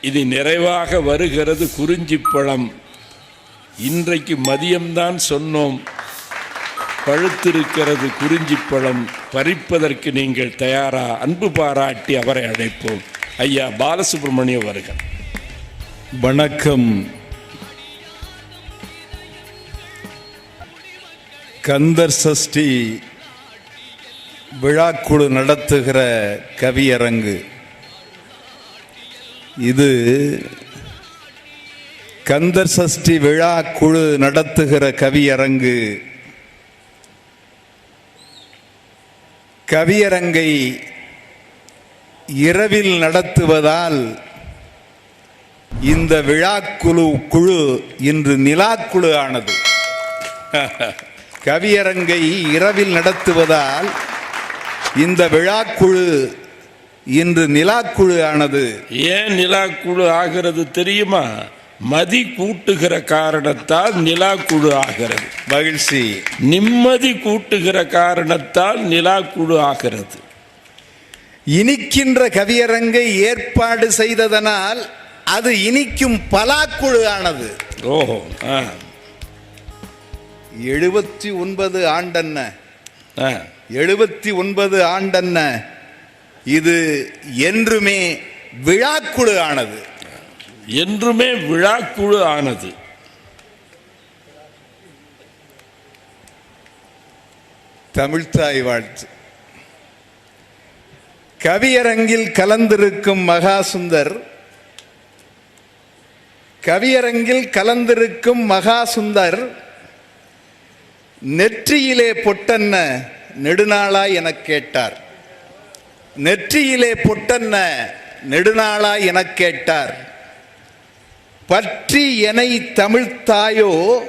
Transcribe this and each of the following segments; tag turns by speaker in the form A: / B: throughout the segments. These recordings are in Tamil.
A: இது நிறைவாக வருகிறது குறிஞ்சிப்பழம். இன்றைக்கு மதியம்தான் சொன்னோம். பழுத்திருக்கிறது குறிஞ்சிப்பழம். பறிப்பதற்கு நீங்கள் தயாரா? அன்பு பாராட்டி அவரை அழைப்போம். ஐயா பாலசுப்ரமணியம் வருகிறார்
B: வணக்கம். கந்தர் சஷ்டி விழாக்குழு நடத்துகிற கவியரங்கு. இது கந்தர் சஷ்டி விழா குழு நடத்துகிற கவியரங்கு. கவியரங்கை இரவில் நடத்துவதால் இந்த விழாக்குழு குழு இன்று நிலாக்குழு ஆனது கவியரங்கை இரவில் நடத்துவதால் இந்த விழாக்குழு இன்று நிலாக்குழு ஆனது
A: ஏன் நிலா குழு ஆகிறது தெரியுமா? மதி கூட்டுகிற காரணத்தால் நிலா குழு ஆகிறது.
B: மகிழ்ச்சி.
A: நிம்மதி கூட்டுகிற காரணத்தால் நிலா குழு ஆகிறது.
B: இனிக்கின்ற கவியரங்கை ஏற்பாடு செய்ததனால் அது இனிக்கும் பலாக்குழு ஆனது
A: ஓஹோ ஆ.
B: எழுபத்தி ஒன்பது ஆண்டன்ன? எழுபத்தி ஒன்பது ஆண்டன்ன? இது என்றுமே விழாக்குழு ஆனது.
A: என்றுமே விழாக்குழு ஆனது.
B: தமிழ்த்தாய் வாழ்த்து. கவியரங்கில் கலந்திருக்கும் மகாசுந்தர் கவியரங்கில் கலந்திருக்கும் மகாசுந்தர் நெற்றியிலே பொட்டன்ன நெடுநாளாய் எனக் கேட்டார். நெற்றியிலே பொட்டன்ன நெடுநாளாய் எனக் கேட்டார். பற்றி எனை தமிழ்த்தாயோ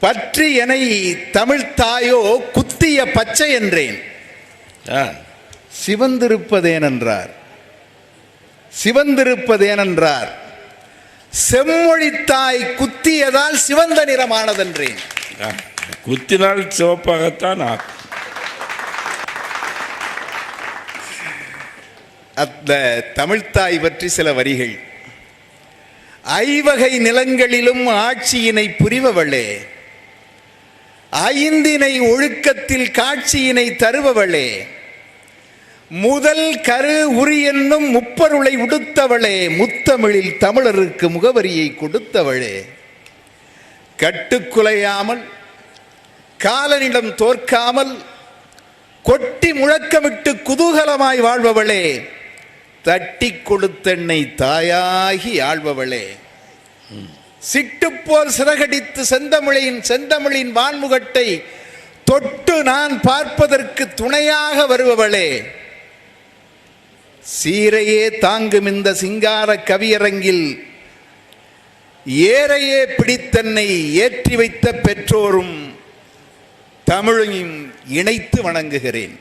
B: பற்றி எனை தமிழ்த்தாயோ குத்திய பச்சை என்றேன். சிவந்திருப்பதேனென்றார். சிவந்திருப்பதேனென்றார். செம்மொழித்தாய் குத்தியதால் சிவந்த நிறமானதென்றேன்.
A: குத்தினால் சிவப்பாகத்தான் ஆகும்.
B: அந்த தமிழ்த்தாய் பற்றி சில வரிகள். ஐவகை நிலங்களிலும் ஆட்சியினை புரிபவளே. ஐந்தினை ஒழுக்கத்தில் காட்சியினை தருபவளே. முதல் கரு உரி என்னும் முப்பருளை உடுத்தவளே. முத்தமிழில் தமிழருக்கு முகவரியை கொடுத்தவளே. கட்டுக்குலையாமல் காலனிடம் தோற்காமல் கொட்டி முழக்கமிட்டு குதூகலமாய் வாழ்பவளே தட்டி கொடுத்தென்னை தாயாகி ஆள்பவளே. சிட்டுப்போல் சிறகடித்து செந்தமிழையின் செந்தமிழின் வான்முகட்டை தொட்டு நான் பார்ப்பதற்கு துணையாக வருபவளே. சீரையே தாங்கும் இந்த சிங்கார கவியரங்கில் ஏறையே பிடித்தன்னை ஏற்றி வைத்த பெற்றோரும் தமிழையும் இணைத்து வணங்குகிறேன்.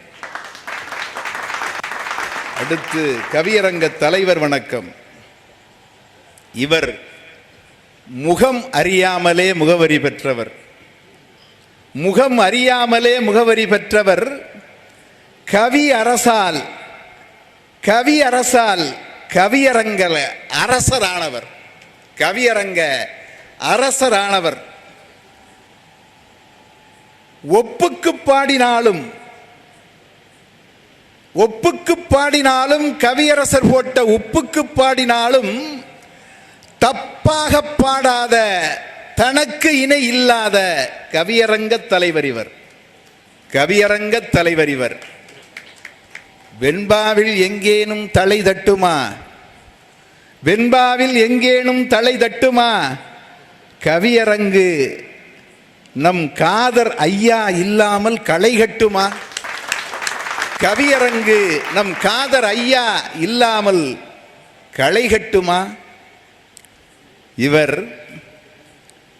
B: அடுத்து கவியரங்க தலைவர் வணக்கம். இவர் முகம் அறியாமலே முகவரி பெற்றவர். முகம் அறியாமலே முகவரி பெற்றவர் கவி அரசால் கவி அரசால் கவியரங்கல அரசரானவர். கவியரங்க அரசரானவர். ஒப்புக்கு பாடினாலும் ஒப்புக்கு பாடினாலும் கவியரசர் போட்ட உப்புக்கு பாடினாலும் தப்பாக பாடாத தனக்கு இணை இல்லாத கவியரங்க தலைவர் இவர். கவியரங்க தலைவர் இவர். வெண்பாவில் எங்கேனும் தலை தட்டுமா? வெண்பாவில் எங்கேனும் தலை தட்டுமா? கவியரங்கு நம் காதர் ஐயா இல்லாமல் களை கட்டுமா? கவியரங்கு நம் காதர் ஐயா இல்லாமல் களை கட்டுமா? இவர்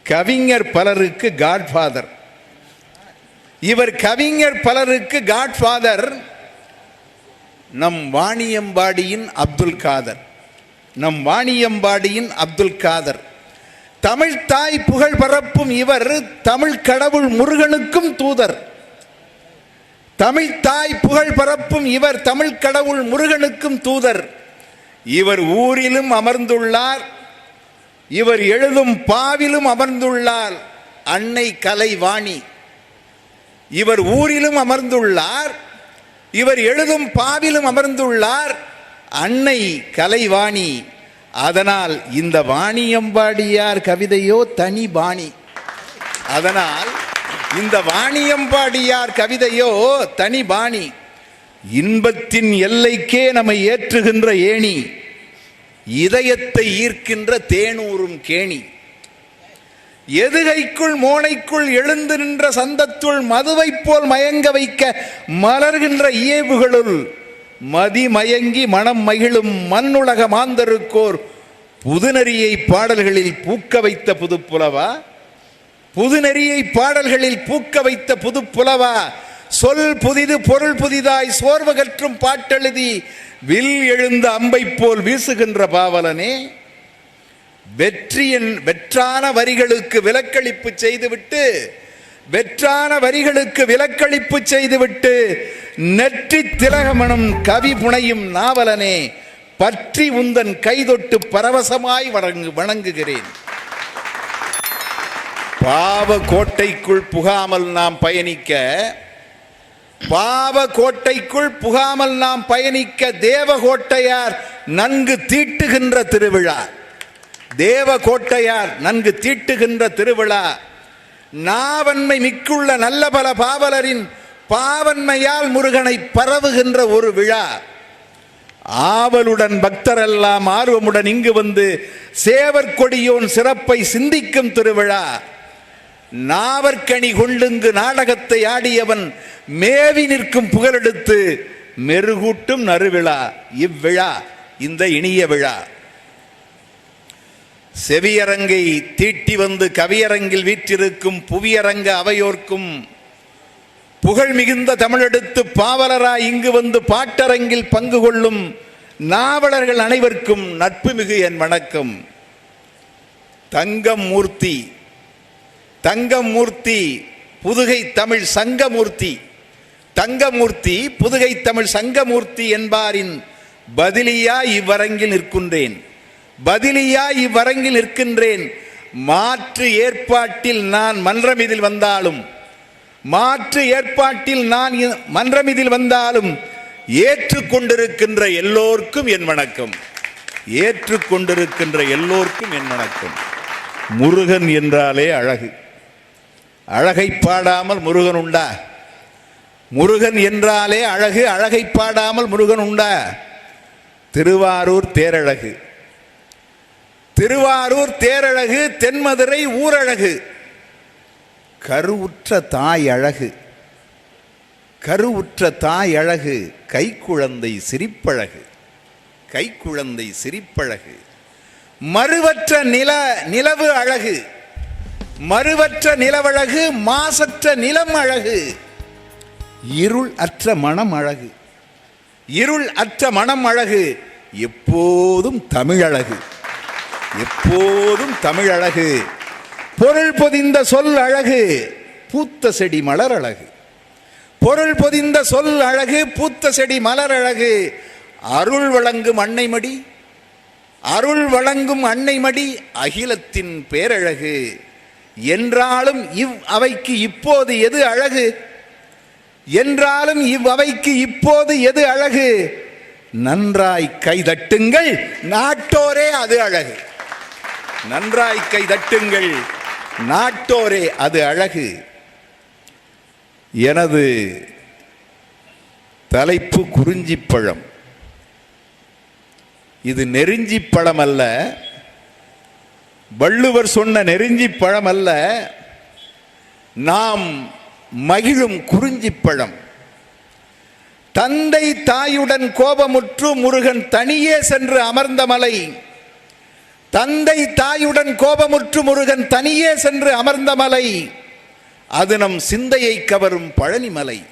B: கவிஞர் பலருக்கு காட்ஃபாதர் இவர் கவிஞர் பலருக்கு காட்ஃபாதர் நம் வாணியம்பாடியின் அப்துல் காதர். நம் வாணியம்பாடியின் அப்துல் காதர். தமிழ் தாய் புகழ் பரப்பும் இவர் தமிழ் கடவுள் முருகனுக்கும் தூதர். தமிழ் தாய் புகழ் பரப்பும் இவர் தமிழ் கடவுள் முருகனுக்கும் தூதர். இவர் ஊரிலும் அமர்ந்துள்ளார் இவர் எழுதும் பாவிலும் அமர்ந்துள்ளார் அன்னை கலைவாணி. இவர் ஊரிலும் அமர்ந்துள்ளார் இவர் எழுதும் பாவிலும் அமர்ந்துள்ளார் அன்னை கலைவாணி. அதனால் இந்த வாணியம்பாடியார் கவிதையோ தனி பாணி. அதனால் இந்த வாணியம்பாடியார் கவிதையோ தனி பாணி. இன்பத்தின் எல்லைக்கே நம்மை ஏற்றுகின்ற ஏணி. இதயத்தை ஈர்க்கின்ற தேனூரும் கேணி. எதுகைக்குள் மோனைக்குள் எழுந்து நின்ற சந்தத்துள் மதுவைப் போல் மயங்க வைக்க மலர்கின்ற இயல்புகளுள் மதிமயங்கி மனம் மகிழும் மண்ணுலக மாந்தருக்கோர் புதுநெறியை பாடல்களில் பூக்க வைத்த புதுப்புலவா? புதுநெறியை பாடல்களில் பூக்க வைத்த புதுப்புலவா? சொல் புதிது பொருள் புதிதாய் சோர்வகற்றும் பாட்டெழுதி வில் எழுந்த அம்பைப் போல் வீசுகின்ற பாவலனே. வெற்றியின் வெற்றான வரிகளுக்கு விலக்களிப்பு செய்துவிட்டு வெற்றான வரிகளுக்கு விலக்களிப்பு செய்துவிட்டு நெற்றி திலகமனும் கவி புனையும் நாவலனே பற்றி உந்தன் கைதொட்டு பரவசமாய் வணங்கு வணங்குகிறேன். பாவ கோட்டைக்குள் புகாமல் நாம் பயணிக்க பாவ கோட்டைக்குள் புகாமல் நாம் பயணிக்க தேவகோட்டையார் நன்கு தீட்டுகின்ற திருவிழா. தேவ கோட்டையார் நன்கு தீட்டுகின்ற திருவிழா. நாவன்மை மிக்குள்ள நல்ல பல பாவலரின் பாவன்மையால் முருகனை பரவுகின்ற ஒரு விழா. ஆவலுடன் பக்தரெல்லாம் ஆர்வமுடன் இங்கு வந்து சேவற்கொடியோன் சிறப்பை சிந்திக்கும் திருவிழா. நாவற்கனி கொள்ளுங்கு நாடகத்தை ஆடியவன் மேவி நிற்கும் புகழெடுத்து மெருகூட்டும் நறுவிழா. இவ்விழா இந்த இனிய விழா. செவியரங்கை தீட்டி வந்து கவியரங்கில் வீற்றிருக்கும் புவியரங்க அவையோர்க்கும் புகழ் மிகுந்த தமிழெடுத்து பாவலராய் இங்கு வந்து பாட்டரங்கில் பங்கு கொள்ளும் நாவலர்கள் அனைவருக்கும் நட்பு மிகு என் வணக்கம். தங்கம் மூர்த்தி தங்கம் மூர்த்தி புதுகை தமிழ் சங்கமூர்த்தி தங்கமூர்த்தி புதுகை தமிழ் சங்கமூர்த்தி என்பாரின் பதிலியா இவ்வரங்கில் நிற்கின்றேன். பதிலியா இவ்வரங்கில் நிற்கின்றேன். மாற்று ஏற்பாட்டில் நான் மன்றம் இதில் வந்தாலும் மாற்று ஏற்பாட்டில் நான் மன்றம் இதில் வந்தாலும் ஏற்றுக்கொண்டிருக்கின்ற எல்லோருக்கும் என் வணக்கம். ஏற்றுக்கொண்டிருக்கின்ற எல்லோருக்கும் என் வணக்கம். முருகன் என்றாலே அழகு. அழகை பாடாமல் முருகன் உண்டா? முருகன் என்றாலே அழகு அழகை பாடாமல் முருகன் உண்டா? திருவாரூர் தேரழகு. திருவாரூர் தேரழகு தென்மதுரை ஊரழகு. கருவுற்ற தாய் அழகு. கருவுற்ற தாய் அழகு கைக்குழந்தை சிரிப்பழகு. கைக்குழந்தை சிரிப்பழகு. மறுவற்ற நில நிலவு அழகு. மறுவற்ற நிலவழகு மாசற்ற நிலம் அழகு. இருள் அற்ற மனம் அழகு. இருள் அற்ற மனம் அழகு எப்போதும் தமிழழகு. எப்போதும் தமிழழகு பொருள் பொதிந்த சொல் அழகு பூத்த செடி மலர் அழகு. பொருள் பொதிந்த சொல் அழகு பூத்த செடி மலர் அழகு. அருள் வழங்கும் அன்னைமடி அருள் வழங்கும் அன்னைமடி அகிலத்தின் பேரழகு. என்றாலும் இவ் அவைக்கு இப்போது எது அழகு? என்றாலும் இவ் அவைக்கு இப்போது எது அழகு? நன்றாய் கைதட்டுங்கள் நாட்டோரே அது அழகு. நன்றாய் கைதட்டுங்கள். நாட்டோரே அது அழகு. எனது தலைப்பு குறிஞ்சிப்பழம். இது நெருஞ்சிப் பழம் அல்ல வள்ளுவர் சொன்ன நெருஞ்சிப் பழம் அல்ல நாம் மகிழும் குறிஞ்சி பழம் தந்தை தாயுடன் கோபமுற்று முருகன் தனியே சென்று அமர்ந்த மலை. தந்தை தாயுடன் கோபமுற்று முருகன் தனியே சென்று அமர்ந்த மலை. அது நம் சிந்தையை கவரும் பழனிமலை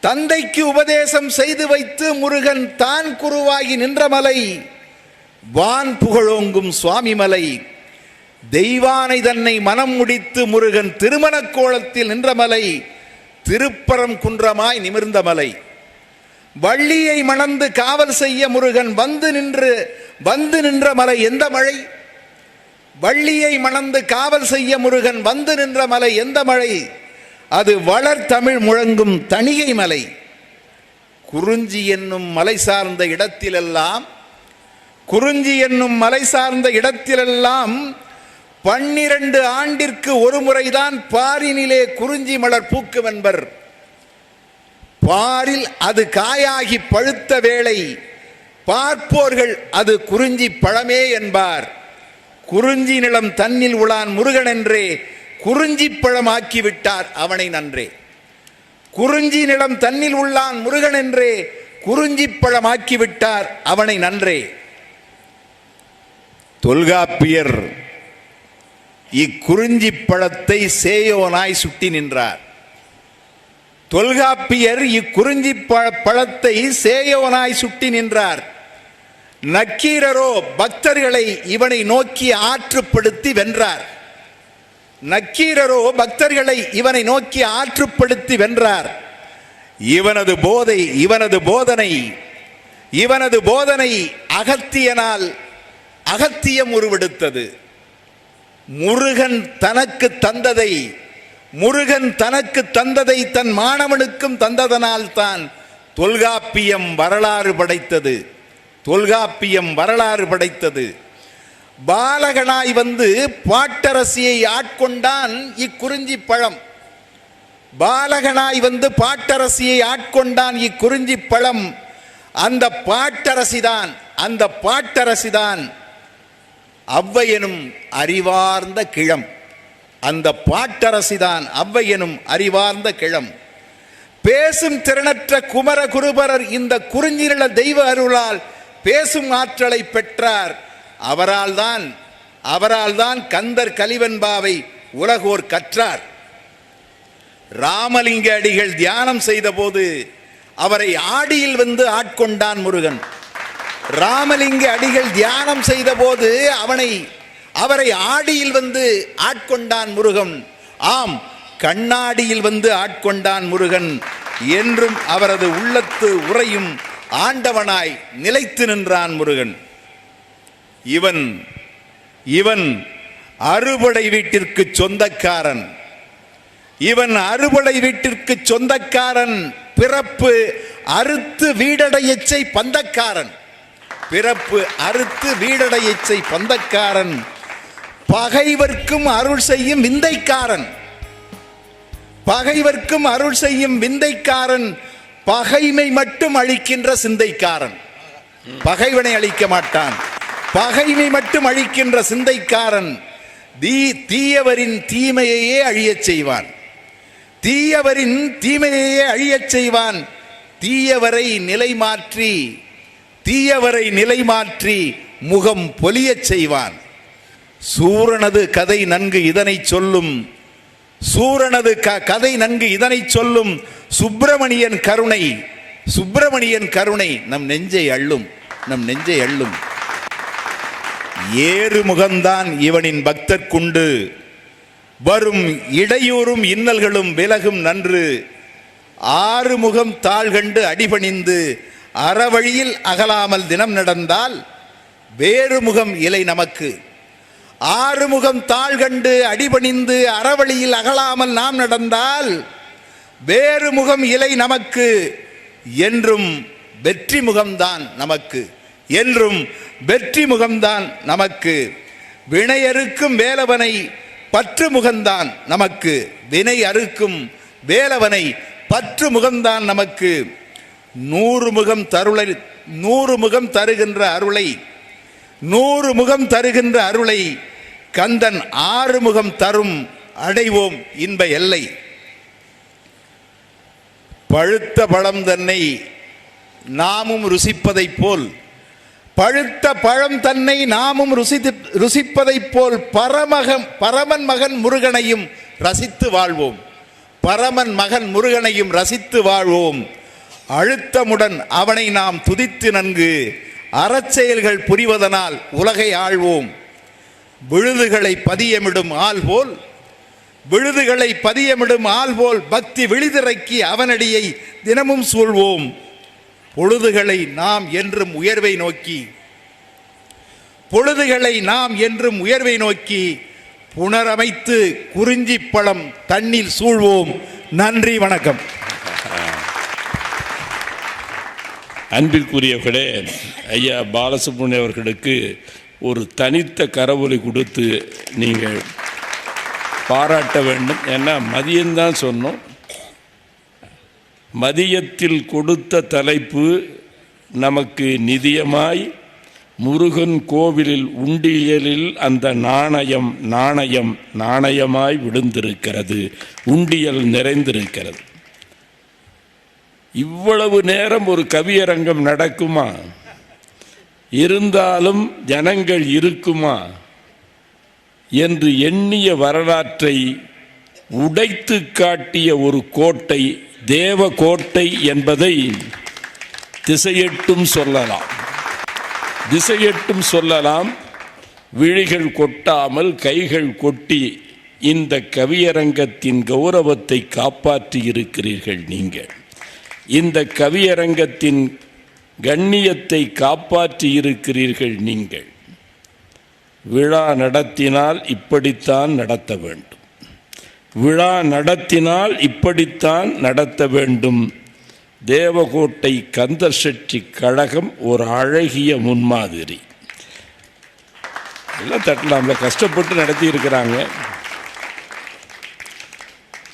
B: தந்தைக்கு உபதேசம் செய்து வைத்து முருகன் தான் குருவாகி நின்ற மலை. வான் புகழோங்கும் சுவாமி மலை. தெய்வானை தன்னை மனம் முடித்து முருகன் திருமணக் கோலத்தில் நின்ற மலை. திருப்பரம் குன்றமாய் நிமிர்ந்த மலை. வள்ளியை மணந்து காவல் செய்ய முருகன் வந்து நின்று வந்து நின்ற மலை எந்த மழை? வள்ளியை மணந்து காவல் செய்ய முருகன் வந்து நின்ற மலை எந்த மழை? அது வளர் தமிழ் முழங்கும் தணிகை மலை. குறிஞ்சி என்னும் மலை சார்ந்த இடத்திலெல்லாம் குறிஞ்சி என்னும் மலை சார்ந்த இடத்திலெல்லாம் பன்னிரண்டு ஆண்டிற்கு ஒரு முறைதான் பாரினிலே குறிஞ்சி மலர் பூக்கும் என்பர். பாரில் அது காயாகி பழுத்த வேளை பார்ப்போர்கள் அது குறிஞ்சி பழமே என்பார். குறிஞ்சி நிலம் தன்னில் உளான் முருகன் என்றே குறிஞ்சி பழமாக்கி விட்டார் அவனை நன்றே. குறிஞ்சி நிலம் தன்னில் உள்ளான் முருகன் என்றே குறிஞ்சி பழமாக்கி விட்டார் அவனை நன்றே. தொல்காப்பியர் இக்குறிஞ்சி பழத்தை சேயோனாய் சுட்டி நின்றார். தொல்காப்பியர் இக்குறிஞ்சி பழ- பழத்தை சேயோனாய் சுட்டி நின்றார். நக்கீரரோ பக்தர்களை இவனை நோக்கி ஆற்றுப்படுத்தி வென்றார். நக்கீரரோ பக்தர்களை இவனை நோக்கி ஆற்றுப்படுத்தி வென்றார். இவனது போதை இவனது போதனை இவனது போதனை அகத்தியனால் அகத்தியம் உருவெடுத்தது முருகன் தனக்கு தந்ததை முருகன் தனக்கு தந்ததை தன் மாணவனுக்கும் தந்ததனால்தான் தொல்காப்பியம் வரலாறு படைத்தது. தொல்காப்பியம் வரலாறு படைத்தது. பாலகனாய் வந்து பாட்டரசியை ஆட்கொண்டான் இக்குறிஞ்சி பழம். பாலகனாய் வந்து பாட்டரசியை ஆட்கொண்டான் இக்குறிஞ்சி பழம். அந்த பாட்டரசிதான் அந்த பாட்டரசிதான் அவ்வையனும் அறிவார்ந்த கிழம். அந்த பாட்டரசிதான் அவ்வையெனும் அறிவார்ந்த கிழம். பேசும் திறனற்ற குமர குருபரர் இந்த குறிஞ்சிநில தெய்வ அருளால் பேசும் ஆற்றலை பெற்றார். அவரால் தான் அவரால் தான் கந்தர் கலிவன்பாவை உலகோர் கற்றார். ராமலிங்க அடிகள் தியானம் செய்தபோது அவரை ஆடியில் வந்து ஆட்கொண்டான் முருகன். ராமலிங்க அடிகள் தியானம் செய்தபோது அவனை அவரை ஆடியில் வந்து ஆட்கொண்டான் முருகன். ஆம் கண்ணாடியில் வந்து ஆட்கொண்டான் முருகன். என்றும் அவரது உள்ளத்து உறையும் ஆண்டவனாய் நிலைத்து நின்றான் முருகன். இவன் இவன் அறுபடை வீட்டிற்கு சொந்தக்காரன். இவன் அறுபடை வீட்டிற்கு சொந்தக்காரன். பிறப்பு அறுத்து வீடடையச்சை பந்தக்காரன். பிறப்பு அறுத்து வீடடையச்சை பந்தக்காரன். பகைவர்க்கும் அருள் செய்யும் விந்தைக்காரன். பகைவர்க்கும் அருள் செய்யும் விந்தைக்காரன் பகைமை மட்டும் அழிக்கின்ற சிந்தைக்காரன். பகைவனை அழிக்க மாட்டான். பகைமை மட்டும் அழிக்கின்ற சிந்தைக்காரன் தீ தீயவரின் தீமையையே அழியச் செய்வான். தீயவரின் தீமையையே அழியச் செய்வான். தீயவரை நிலை மாற்றி தீயவரை நிலை மாற்றி முகம் பொலியச் செய்வான். சூரனது கதை நன்கு இதனை சொல்லும். சூரனது க கதை நன்கு இதனை சொல்லும். சுப்பிரமணியன் கருணை சுப்பிரமணியன் கருணை நம் நெஞ்சை அள்ளும் நம் நெஞ்சை அள்ளும். ஏறு முகம்தான் இவனின் பக்தர்க்குண்டு. வரும் இடையூறும் இன்னல்களும் விலகும் நன்று. ஆறு முகம் தாழ்கண்டு அடிபணிந்து அறவழியில் அகலாமல் தினம் நடந்தால் வேறு முகம் இலை நமக்கு. ஆறுமுகம் தாழ்கண்டு அடிபணிந்து அறவழியில் அகலாமல் நாம் நடந்தால் வேறு முகம் இலை நமக்கு என்றும் வெற்றி முகம்தான் நமக்கு என்றும் வெற்றி முகம்தான் நமக்கு. வினையறுக்கும் வேலவனை பற்று முகம்தான் நமக்கு. வினை அறுக்கும் வேலவனை பற்று முகம்தான் நமக்கு. நூறு முகம் தருளை நூறு முகம் தருகின்ற அருளை நூறு முகம் தருகின்ற அருளை கந்தன் ஆறுமுகம் தரும் அடைவோம் இன்ப எல்லை. பழுத்த பழம் தன்னை நாமும் ருசிப்பதைப் போல் பழுத்த பழம் தன்னை நாமும் ருசித்து ருசிப்பதைப் போல் பரமகம் பரமன் மகன் முருகனையும் ரசித்து வாழ்வோம். பரமன் மகன் முருகனையும் ரசித்து வாழ்வோம். அழுத்தமுடன் அவனை நாம் துதித்து நன்கு அறச்செயல்கள் புரிவதனால் உலகை ஆழ்வோம். விழுதுகளை பதியமிடும் ஆள் போல் விழுதுகளை பதியமிடும் ஆள் போல் பக்தி விழிதிறக்கி அவனடியை தினமும் சூழ்வோம். பொழுதுகளை நாம் என்றும் உயர்வை நோக்கி பொழுதுகளை நாம் என்றும் உயர்வை நோக்கி புனரமைத்து குறிஞ்சி பழம் தண்ணீர் சூழ்வோம். நன்றி வணக்கம்.
A: அன்பிற்குரியவர்களே ஐயா பாலசுப்ரமணியம் அவர்களுக்கு ஒரு தனித்த கரவொலி கொடுத்து நீங்கள் பாராட்ட வேண்டும். ஏன்னா மதியம்தான் சொன்னோம். மதியத்தில் கொடுத்த தலைப்பு நமக்கு நிதியமாய் முருகன் கோவிலில் உண்டியலில் அந்த நாணயம் நாணயம் நாணயமாய் விழுந்திருக்கிறது. உண்டியல் நிறைந்திருக்கிறது. இவ்வளவு நேரம் ஒரு கவியரங்கம் நடக்குமா? இருந்தாலும் ஜனங்கள் இருக்குமா என்று எண்ணிய வரலாற்றை உடைத்து காட்டிய ஒரு கோட்டை தேவ கோட்டை என்பதை திசையெட்டும் சொல்லலாம். திசையெட்டும் சொல்லலாம். விழிகள் கொட்டாமல் கைகள் கொட்டி இந்த கவியரங்கத்தின் கௌரவத்தை காப்பாற்றி இருக்கிறீர்கள் நீங்கள். இந்த கவியரங்கத்தின் கண்ணியத்தை காப்பாற்றி இருக்கிறீர்கள் நீங்கள். விழா நடத்தினால் இப்படித்தான் நடத்த வேண்டும். விழா நடத்தினால் இப்படித்தான் நடத்த வேண்டும். தேவகோட்டை கந்தர் செட்டி கழகம் ஒரு அழகிய முன்மாதிரி. எல்லாம் தட்டலாம்ல கஷ்டப்பட்டு நடத்தி இருக்கிறாங்க.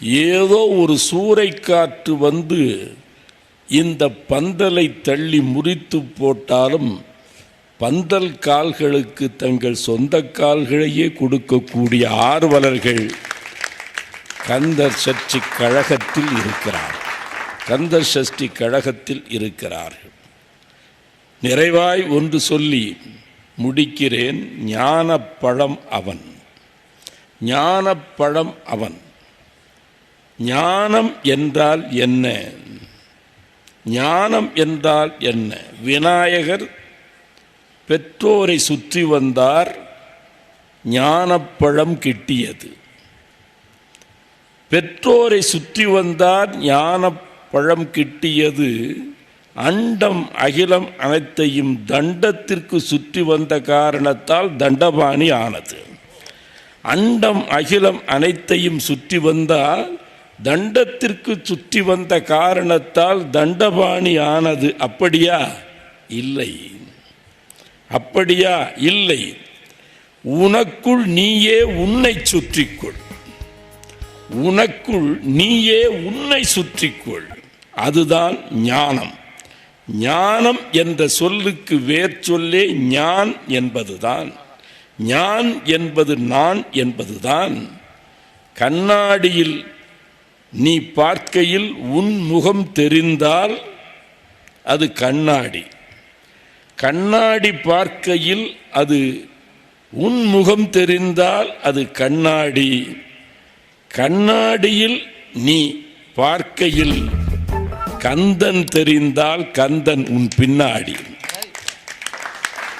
A: ஏதோ ஒரு சூறைக்காற்று வந்து இந்த பந்தலை தள்ளி முறித்து போட்டாலும் பந்தல் கால்களுக்கு தங்கள் சொந்த கால்களையே கொடுக்கக்கூடிய ஆர்வலர்கள் கந்தர் சஷ்டி கழகத்தில் இருக்கிறார் கந்தர் சஷ்டி கழகத்தில் இருக்கிறார்கள். நிறைவாய் ஒன்று சொல்லி முடிக்கிறேன் ஞானப்பழம் அவன். ஞானப்பழம் அவன். ஞானம் என்றால் என்ன? ஞானம் என்றால் என்ன? விநாயகர் பெற்றோரை சுற்றி வந்தார் ஞானப்பழம் கிட்டியது. பெற்றோரை சுற்றி வந்தார் ஞானப்பழம் கிட்டியது. அண்டம் அகிலம் அனைத்தையும் தண்டத்திற்கு சுற்றி வந்த காரணத்தால் தண்டபாணி ஆனது. அண்டம் அகிலம் அனைத்தையும் சுற்றி வந்தால் தண்டத்திற்கு சுற்றி வந்த காரணத்தால் தண்டபாணி ஆனது அப்படியா? இல்லை. அப்படியா? இல்லை. உனக்குள் நீயே உன்னை சுற்றிக்கொள். உனக்குள் நீயே உன்னை சுற்றிக்கொள். அதுதான் ஞானம். ஞானம் என்ற சொல்லுக்கு வேர் சொல்லே ஞான் என்பதுதான். ஞான் என்பது நான் என்பதுதான். கண்ணாடியில் நீ பார்க்கையில் உன் முகம் தெரிந்தால் அது கண்ணாடி. கண்ணாடி பார்க்கையில் அது உன் முகம் தெரிந்தால் அது கண்ணாடி. கண்ணாடியில் நீ பார்க்கையில் கந்தன் தெரிந்தால் கந்தன் உன் பின்னாடி.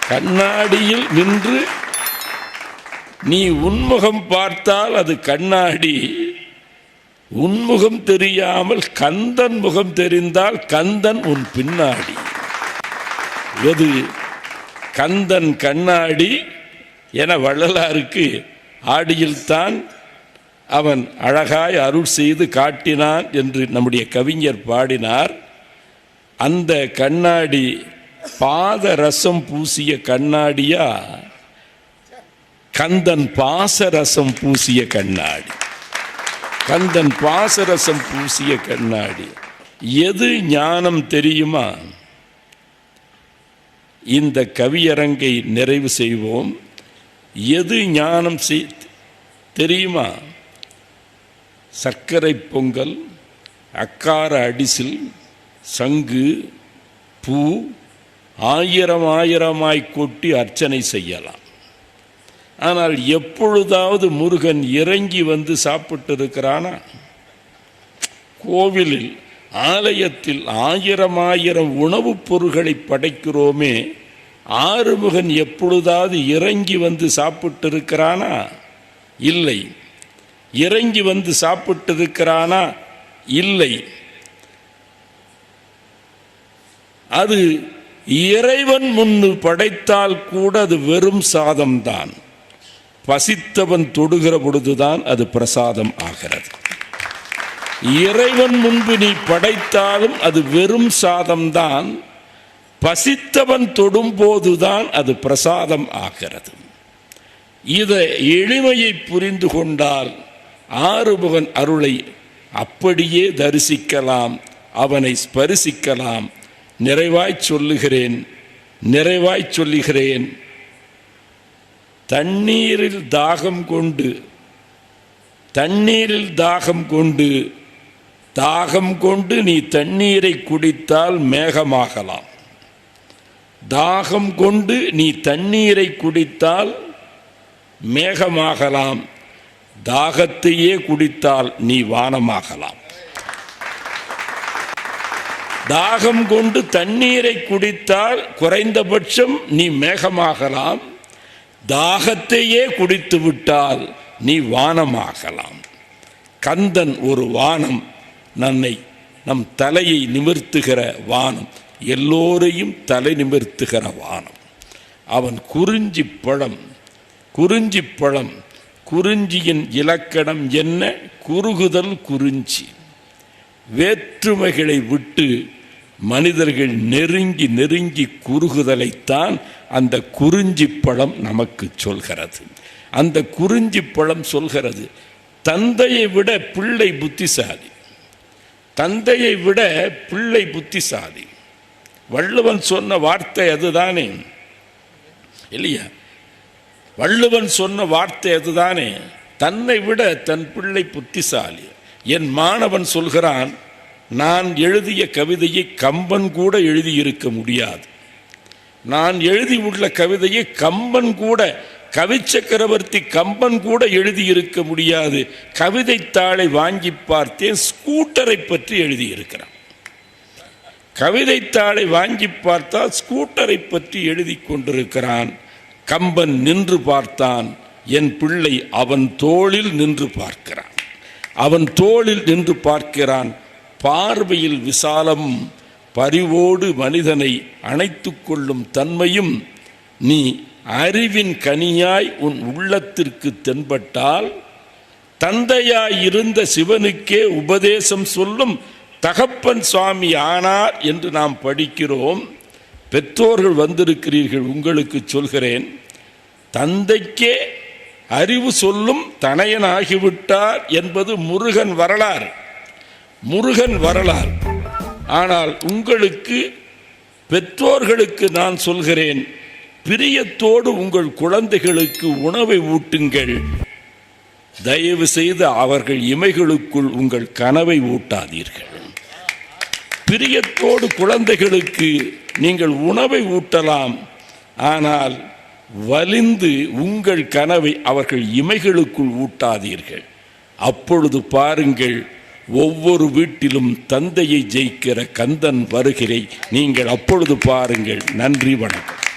A: கண்ணாடியில் நின்று நீ உன்முகம் பார்த்தால் அது கண்ணாடி. உன்முகம் தெரியாமல் கந்தன் முகம் தெரிந்தால் கந்தன் உன் பின்னாடி. எது? கந்தன் கண்ணாடி என வள்ளலாருக்கு ஆடியில்தான் அவன் அழகாய் அருள் செய்து காட்டினான் என்று நம்முடைய கவிஞர் பாடினார். அந்த கண்ணாடி பாத ரசம் பூசிய கண்ணாடியா? கந்தன் பாச ரசம் பூசிய கண்ணாடி. கந்தன் பாசரசம் பூசிய கண்ணாடி. எது ஞானம் தெரியுமா? இந்த கவியரங்கை நிறைவு செய்வோம். எது ஞானம் தெரியுமா? சர்க்கரை பொங்கல் அக்கார அடிசில் சங்கு பூ ஆயிரம் ஆயிரமாய் கொட்டி அர்ச்சனை செய்யலாம். ஆனால் எப்பொழுதாவது முருகன் இறங்கி வந்து சாப்பிட்டு இருக்கிறானா கோவிலில் ஆலயத்தில் ஆயிரம் ஆயிரம் உணவுப் பொருட்களை படைக்கிறோமே ஆறுமுகன் எப்பொழுதாவது இறங்கி வந்து சாப்பிட்டு இருக்கிறானா இல்லை. இறங்கி வந்து சாப்பிட்டு இருக்கிறானா இல்லை. அது இறைவன் முன்னு படைத்தால் கூட அது வெறும் சாதம்தான். பசித்தவன் தொடுகிற பொழுதுதான் அது பிரசாதம் ஆகிறது. இறைவன் முன்பு நீ படைத்தாலும் அது வெறும் சாதம்தான். பசித்தவன் தொடும்போதுதான் அது பிரசாதம் ஆகிறது. இதை எளிமையை புரிந்து கொண்டால் ஆறுமுகன் அருளை அப்படியே தரிசிக்கலாம் அவனை ஸ்பரிசிக்கலாம். நிறைவாய் சொல்லுகிறேன் நிறைவாய் சொல்லுகிறேன். தண்ணீரில் தாகம் கொண்டு தண்ணீரில் தாகம் கொண்டு தாகம் கொண்டு நீ தண்ணீரை குடித்தால் மேகமாகலாம். தாகம் கொண்டு நீ தண்ணீரை குடித்தால் மேகமாகலாம். தாகத்தையே குடித்தால் நீ வானமாகலாம். தாகம் கொண்டு தண்ணீரை குடித்தால் குறைந்தபட்சம் நீ மேகமாகலாம். தாகத்தையே குடித்து விட்டால் நீ வானமாகலாம். கந்தன் ஒரு வானம் நன்னை நம் தலையை நிமிர்த்துகிற வானம் எல்லோரையும் தலை நிமிர்த்துகிற வானம். அவன் குறிஞ்சி பழம் குறிஞ்சி பழம் குறிஞ்சியின் இலக்கணம் என்ன? குறுகுதல் குறிஞ்சி. வேற்றுமைகளை விட்டு மனிதர்கள் நெருங்கி நெருங்கி குறுகுதலைத்தான் அந்த குறிஞ்சி பழம் நமக்கு சொல்கிறது. அந்த குறிஞ்சி பழம் சொல்கிறது தந்தையை விட பிள்ளை புத்திசாலி. தந்தையை விட பிள்ளை புத்திசாலி. வள்ளுவன் சொன்ன வார்த்தை அதுதானே. இல்லையா? வள்ளுவன் சொன்ன வார்த்தை அதுதானே. தன்னை விட தன் பிள்ளை புத்திசாலி. என் மாணவன் சொல்கிறான் நான் எழுதிய கவிதையை கம்பன் கூட எழுதியிருக்க முடியாது. நான் எழுதி உள்ள கவிதையை கம்பன் கூட கவிச்சக்கரவர்த்தி கம்பன் கூட எழுதியிருக்க முடியாது. கவிதை தாளை வாங்கி பார்த்தேன் ஸ்கூட்டரை பற்றி எழுதியிருக்கிறான். கவிதை தாளை வாங்கி பார்த்தால் ஸ்கூட்டரை பற்றி எழுதி கொண்டிருக்கிறான். கம்பன் நின்று பார்த்தான் என் பிள்ளை அவன் தோளில் நின்று பார்க்கிறான். அவன் தோளில் நின்று பார்க்கிறான் பார்வையில் விசாலம் பரிவோடு மனிதனை அணைத்து கொள்ளும் தன்மையும் நீ அறிவின் கனியாய் உன் உள்ளத்திற்கு தென்பட்டால் தந்தையாயிருந்த சிவனுக்கே உபதேசம் சொல்லும் தகப்பன் சுவாமி ஆனார் என்று நாம் படிக்கிறோம். பெற்றோர்கள் வந்திருக்கிறீர்கள் உங்களுக்கு சொல்கிறேன். தந்தைக்கே அறிவு சொல்லும் தனையன் ஆகிவிட்டார் என்பது முருகன் வரலாறு. முருகன் வரலாறு. ஆனால் உங்களுக்கு பெற்றோர்களுக்கு நான் சொல்கிறேன் பிரியத்தோடு உங்கள் குழந்தைகளுக்கு உணவை ஊட்டுங்கள். தயவு செய்து அவர்கள் இமைகளுக்குள் உங்கள் கனவை ஊட்டாதீர்கள். பிரியத்தோடு குழந்தைகளுக்கு நீங்கள் உணவை ஊட்டலாம் ஆனால் வலிந்து உங்கள் கனவை அவர்கள் இமைகளுக்குள் ஊட்டாதீர்கள். அப்பொழுது பாருங்கள் ஒவ்வொரு வீட்டிலும் தந்தையை ஜெயிக்கிற கந்தன் வருகிறை நீங்கள் அப்பொழுது பாருங்கள். நன்றி வணக்கம்.